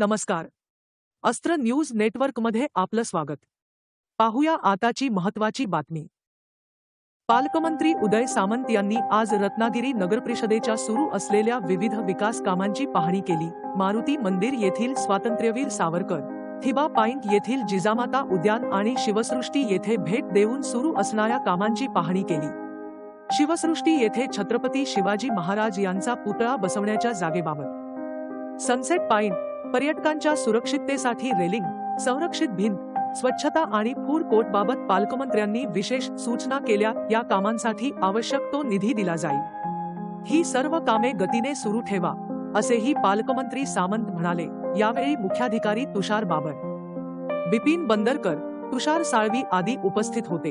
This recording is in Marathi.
नमस्कार. अस्त्र न्यूज नेटवर्कमध्ये आपलं स्वागत. पाहूया आताची महत्वाची बातमी. पालकमंत्री उदय सामंत यांनी आज रत्नागिरी नगरपरिषदेच्या सुरू असलेल्या विविध विकास कामांची पाहणी केली. मारुती मंदिर येथील स्वातंत्र्यवीर सावरकर थिबा पाईंट येथील जिजामाता उद्यान आणि शिवसृष्टी येथे भेट देऊन सुरू असणाऱ्या कामांची पाहणी केली. शिवसृष्टी येथे छत्रपती शिवाजी महाराज यांचा पुतळा बसवण्याच्या जागेबाबत. सनसेट पाईन पर्यटकांच्या सुरक्षिततेसाठी रेलिंग संरक्षित भिंत स्वच्छता आणि फूड कोर्ट बाबत पालकमंत्र्यांनी विशेष सूचना केल्या. या कामांसाठी आवश्यक तो निधी दिला जाईल. ही सर्व कामे गतीने सुरू ठेवा असेही पालकमंत्री सामंत म्हणाले. यावेळी मुख्याधिकारी तुषार बाबर बिपिन बंदरकर तुषार साळवी आदी उपस्थित होते.